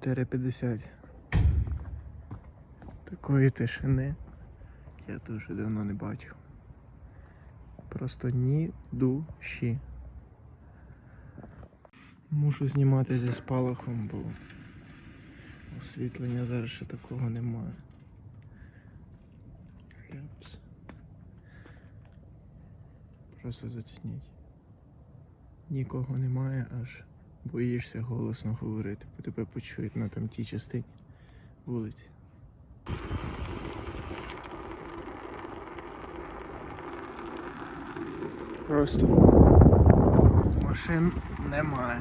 4.50. Такої тишини я дуже давно не бачив. Просто ні душі. Мушу знімати зі спалахом, бо освітлення зараз ще такого немає. Просто зацініть. Нікого немає, аж боїшся голосно говорити, бо тебе почують на там тій частині вулиці. Просто машин немає.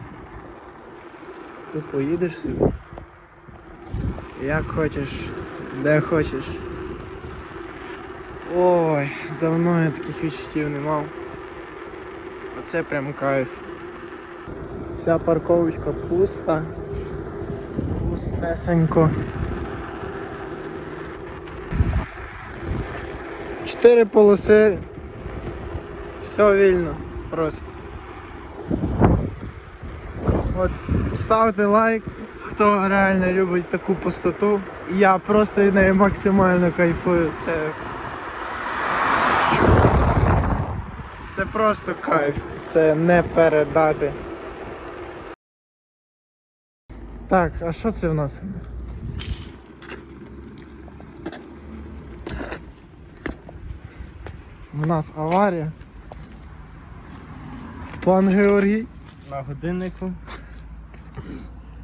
Ти поїдеш собі. Як хочеш, де хочеш. Ой, давно я таких відчуттів не мав. Оце прям кайф. Вся парковочка пуста. Пустесенько. Чотири полоси. Все вільно. Просто. От ставте лайк, хто реально любить таку пустоту. Я просто від неї максимально кайфую. Це. Це просто кайф. Це не передати. Так, а що це в нас? У нас аварія. Пан Георгій. На годиннику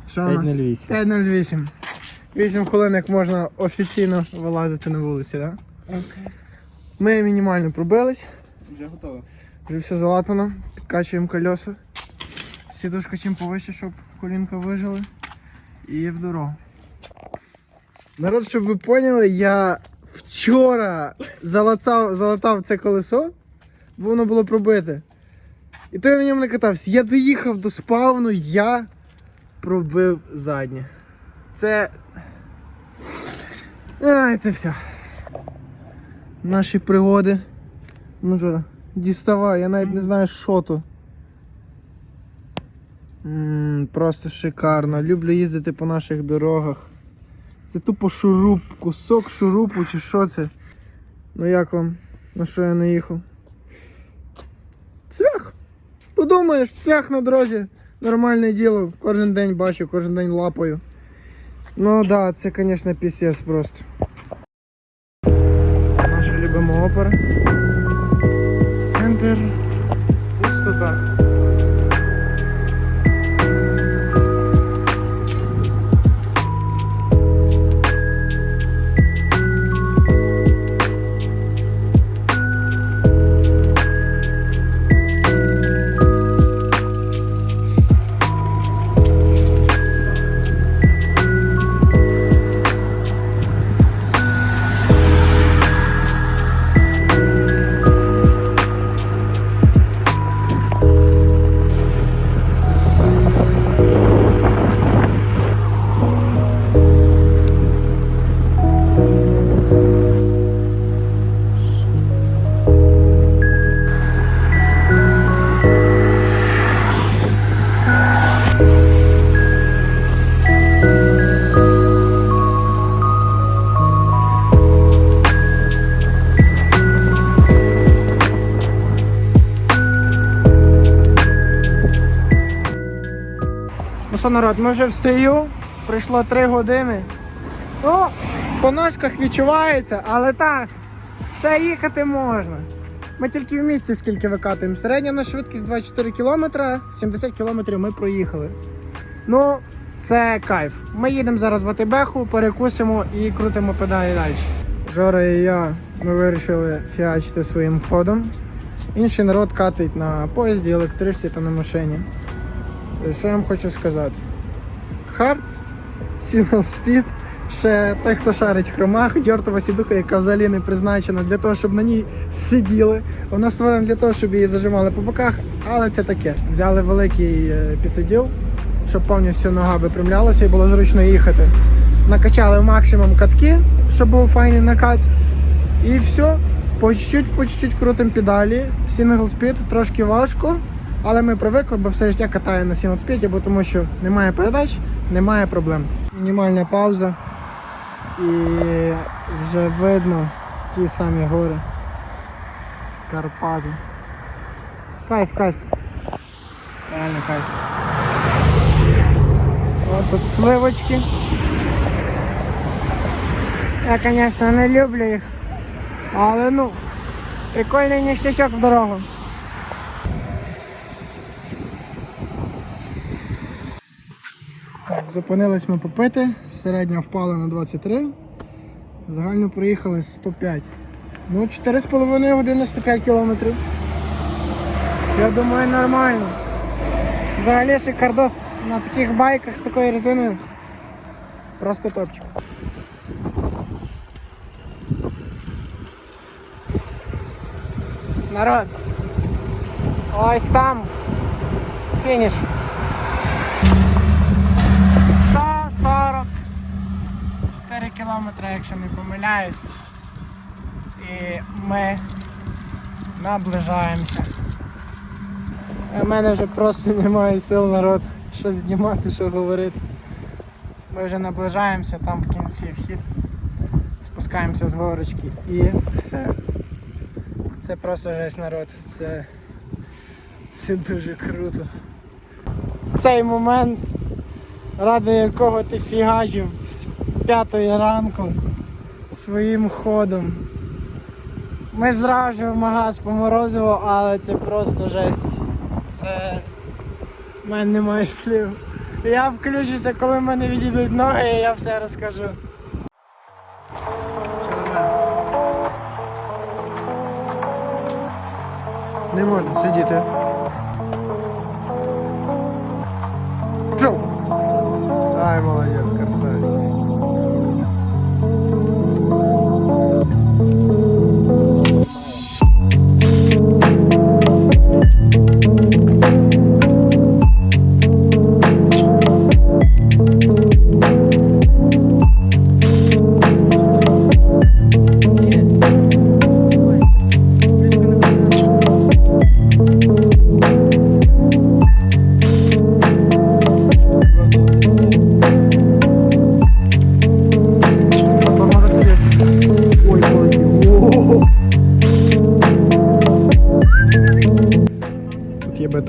Що у нас? 5.08. 5.08. 8 хвилин як можна офіційно вилазити на вулиці, так? Да? Ми мінімально пробились, Вже готово. вже все залатано, підкачуємо колеса. Сідушка чим повище, щоб колінка вижили. І в дорогу. Народ, щоб ви поняли, я вчора залатав, залатав це колесо, бо воно було пробите. І то я на ньому не катався. Я доїхав до спавну, я пробив заднє. Це. Ай, це все. Наші пригоди. Ну Жора, діставай, я навіть не знаю, що то. М, Просто шикарно. Люблю їздити по наших дорогах. Це тупо шуруп, кусок шурупу чи що це. Ну як вам? На що я не їхав? Цвях! Подумаєш, цвях на дорозі. Нормальне діло. Кожен день бачу, кожен день лапаю. Ну так, да, це, звісно, пісець просто. Наша любима опера. Що, народ, ми вже в стрію. Пройшло 3 години. Ну, по ножках відчувається, але так, ще їхати можна. Ми тільки в місті скільки викатуємо. Середня на швидкість 24 км, 70 км ми проїхали. Ну, це кайф. Ми їдемо зараз в АТБху, перекусимо і крутимо педалі далі. Жора і я ми вирішили фіачити своїм ходом. Інший народ катить на поїзді, електричці та на машині. Що я вам хочу сказати? Хард, Single Speed, ще той, хто шарить хромах, дьортова сідуха, яка взагалі не призначена для того, щоб на ній сиділи. Вона створена для того, щоб її зажимали по боках, але це таке. Взяли великий е, підсиділ, щоб повністю нога випрямлялася і було зручно їхати. Накачали максимум катки, щоб був файний накат. І все. По чуть-чуть крутим педалі. Single speed трошки важко, але ми привикли, бо все життя катаю на speed, бо тому що немає передач, немає проблем. мінімальна пауза. І вже видно ті самі гори. Карпати. Кайф, кайф. Реально кайф. От тут сливочки. Я, звісно, не люблю їх. Але ну, прикольний ніштячок в дорогу. Зупинились ми попити. Середня впала на 23. Загально проїхали 105. Ну, 4,5 години 105 кілометрів. Я думаю, нормально. Взагалі шикардос на таких байках з такою резиною. Просто топчик. Народ. Ось там. Фініш. 144 кілометри, якщо не помиляюсь. І ми наближаємося. У мене вже просто немає сил народ, що знімати, що говорити. Ми вже наближаємося, там в кінці вхід. Спускаємося з горочки і все. Це просто жесть народ. Це, це дуже круто. Цей момент, ради якого ти фігачив п'ятої ранку своїм ходом. Ми зразу в магаз по морозиво, але це просто жесть. Це в мене немає слів. Я включуся, коли в мене відійдуть ноги, і я все розкажу. Не можна сидіти.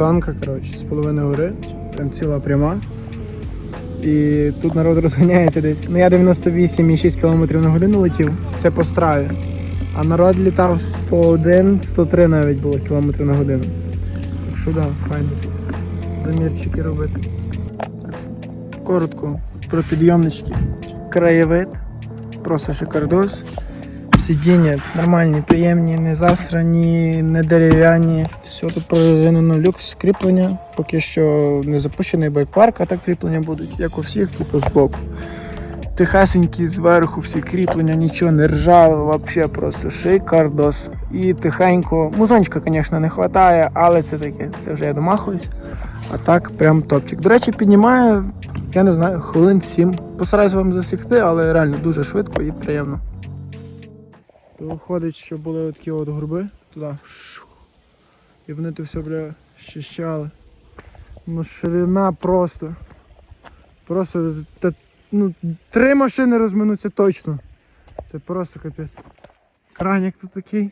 Тут коротше, з половини гори, прям ціла пряма. І тут народ розганяється десь. Ну я 98,6 км на годину летів, це по страві. А народ літав 101, 103 навіть було км на годину. Так що да, файно. Замірчики робити. Коротко про підйомнички. Краєвид. Просто шикардос. Сидіння нормальні, приємні, не засрані, не дерев'яні. Все тут прорезинено люкс, кріплення. Поки що не запущений байк-парк, а так кріплення будуть, як у всіх, типу збоку. Тихесенькі зверху всі кріплення, нічого не ржаве, взагалі просто шикардос. І тихенько. Музончика, звісно, не вистачає, але це таке, це вже я домахуюсь. А так, прям топчик. До речі, піднімає, я не знаю, хвилин 7. Постараюсь вам засікти, але реально дуже швидко і приємно. То виходить, що були такі от горби туди. І вони то все бля щищали. Ну ширина просто. Просто та, ну, три машини розминуться точно. Це просто капець. Кранік тут такий.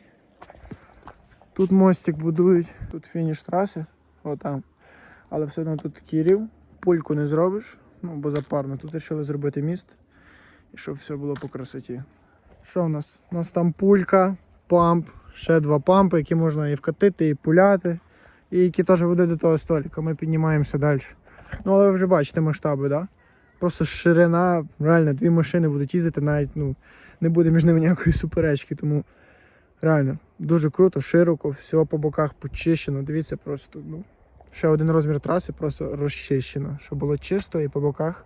Тут мостик будують, тут фініш траси, отам. Але все одно тут такий рів, пульку не зробиш, ну бо запарно. Тут вирішили зробити міст і щоб все було по красоті. Що в нас? У нас там пулька, памп, ще два пампи, які можна і вкатити, і пуляти, і які теж ведуть до того столика. Ми піднімаємося далі. Ну, але ви вже бачите масштаби, да? Просто ширина, реально, дві машини будуть їздити, навіть ну, не буде між ними ніякої суперечки. Тому реально дуже круто, широко, все по боках почищено. Дивіться, просто ну, ще один розмір траси просто розчищено, щоб було чисто і по боках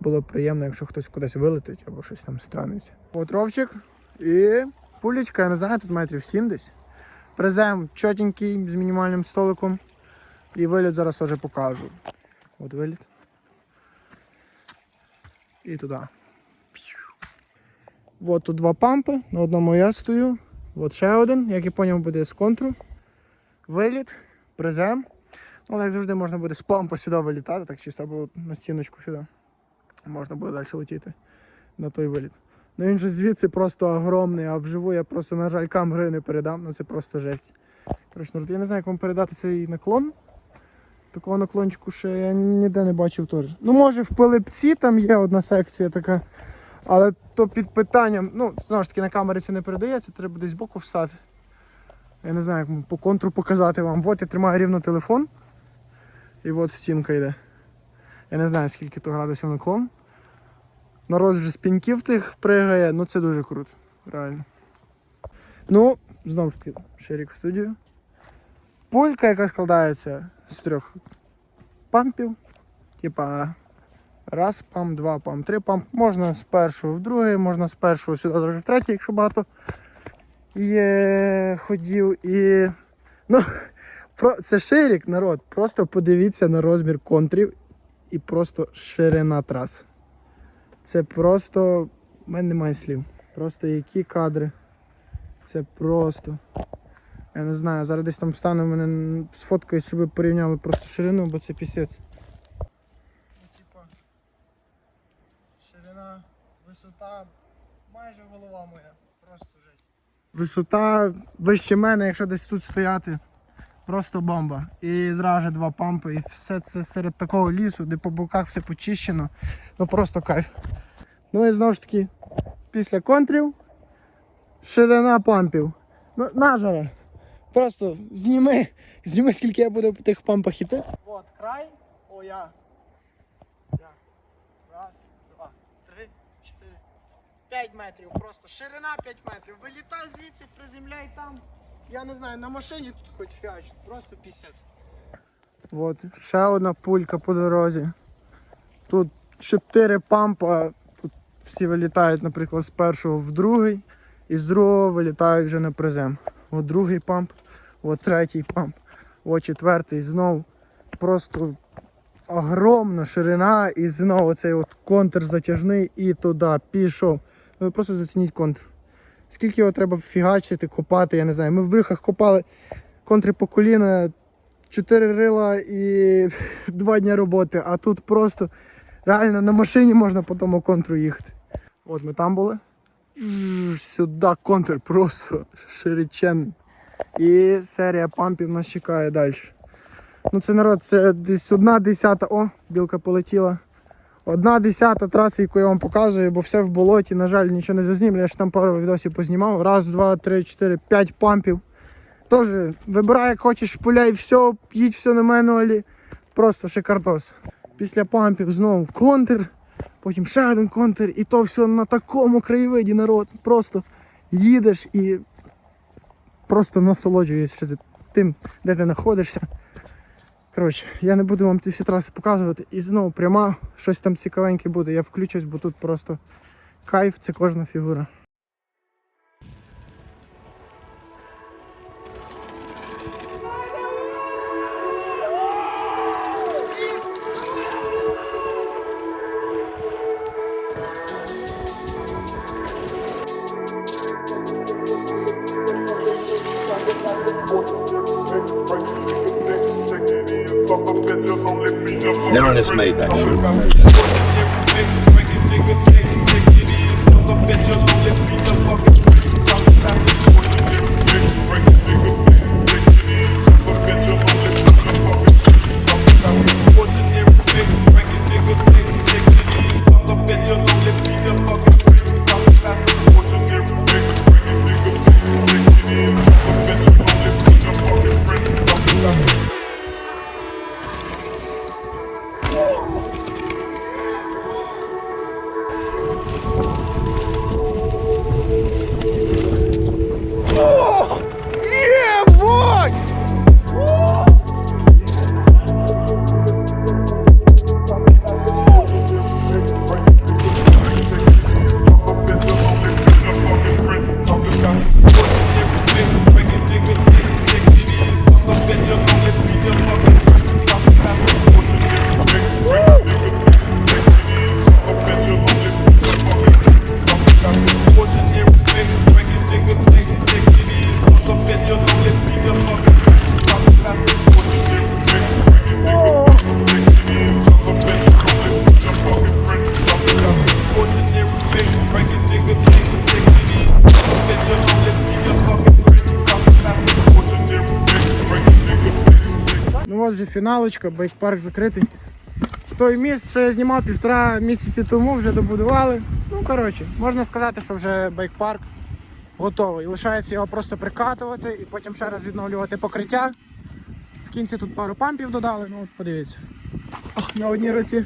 було б приємно, якщо хтось кудись вилетить або щось там станеться. От ровчик і пулечка, я не знаю, тут метрів 7 десь. Призем чотенький з мінімальним столиком. І виліт зараз теж покажу. От виліт. І туди. От тут два пампи, на одному я стою. От ще один, як я поняв, буде з контру. Виліт, призем. Ну, як завжди можна буде з пампа сюди вилітати, так чисто або на стіночку сюди. Можна буде далі летіти на той виліт. Ну він же звідси просто огромний, а вживу я просто, на жаль, камерою не передам, ну це просто жесть. Народ, я не знаю, як вам передати цей наклон. Такого наклончику ще я ніде не бачив теж. Ну, може, в Пилипці там є одна секція така. Але то під питанням, ну, знову ж таки, на камері це не передається, треба десь збоку встати. Я не знаю, як по контуру показати вам. От я тримаю рівно телефон. І от стінка йде. Я не знаю, скільки то градусів наклон. Народ вже з піньків тих пригає, ну це дуже круто, реально. Ну, знову ж таки, ще рік в студію. Пулька, яка складається з трьох пампів. Типа раз памп, два памп, три памп. Можна з першого в другий, можна з першого сюди даже в третій, якщо багато є ходів. І. Ну, про... це ширік, народ. Просто подивіться на розмір контрів і просто ширина трас. Це просто. У мене немає слів. Просто які кадри. Це просто. Я не знаю, зараз десь там встану мене сфоткають, щоб ви порівняли просто ширину, бо це пісець. Ну, типа, ширина, висота, майже голова моя. Просто жесть. Висота вище мене, якщо десь тут стояти. Просто бомба. І зразу два пампи. І все це серед такого лісу, де по боках все почищено. Ну просто кайф. Ну і знову ж таки, після контрів ширина пампів. Ну, нажаре. Просто зніми, зніми, скільки я буду по тих пампах іти. От край. О, я. я. Раз, два, три, чотири. П'ять метрів. Просто ширина 5 метрів. Вилітай звідси, приземляй там. Я не знаю, на машині тут хоч фіач. Просто пісець. От, ще одна пулька по дорозі. Тут чотири пампа. Тут всі вилітають, наприклад, з першого в другий. І з другого вилітають вже на призем. От другий памп, от третій памп, от четвертий знов. Просто огромна ширина і знову цей от контр затяжний і туди пішов. Ну просто зацініть контр. Скільки його треба фігачити, копати, я не знаю. Ми в брюхах копали контри по коліна, чотири рила і два дні роботи, а тут просто реально на машині можна по тому контру їхати. От ми там були. Сюди контр просто широченний. І серія пампів нас чекає далі. Ну це народ, це десь одна десята. О, білка полетіла. Одна десята траси, яку я вам показую, бо все в болоті, на жаль, нічого не зазнімлю. Я ж там пару відосів познімав. Раз, два, три, чотири, п'ять пампів. Тож, вибирай, як хочеш, пуляй все, їдь все на менуалі. Просто шикардос. Після пампів знову контр, потім ще один контр, і то все на такому краєвиді народ. Просто їдеш і просто насолоджуєшся тим, де ти знаходишся. Коротше, я не буду вам ці всі траси показувати. І знову пряма, щось там цікавеньке буде. Я включусь, бо тут просто кайф, це кожна фігура. Marinus made that shit. Ну от фіналочка, байк-парк закритий. Той міст, що я знімав півтора місяці тому, вже добудували. Ну, коротше, можна сказати, що вже байк-парк готовий. Лишається його просто прикатувати і потім ще раз відновлювати покриття. В кінці тут пару пампів додали, ну от подивіться. Ох, на одній руці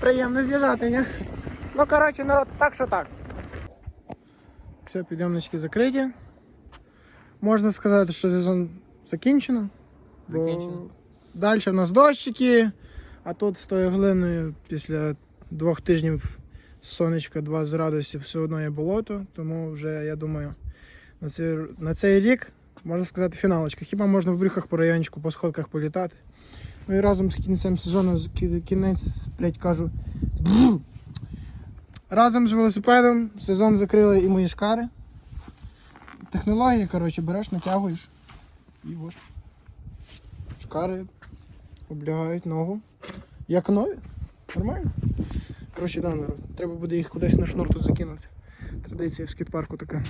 приємно з'їжджати, ні? Ну, коротше, народ, так що так. Все, підйомнички закриті. Можна сказати, що сезон закінчено. бо Закінчено. Далі в нас дощики, а тут з тою глиною після двох тижнів сонечка 20 градусів все одно є болото, тому вже я думаю на цей, на цей рік можна сказати фіналочка. Хіба можна в брюхах по райончику, по сходках політати. Ну і разом з кінцем сезону, кінець, блять, кажу. бфу. Разом з велосипедом сезон закрили і мої шкари. Технологія, коротше, береш, натягуєш. І от. Шкари облягають ногу. Як нові. Нормально. Коротше, да. Треба буде їх кудись на шнур тут закинути. Традиція в скіт-парку така.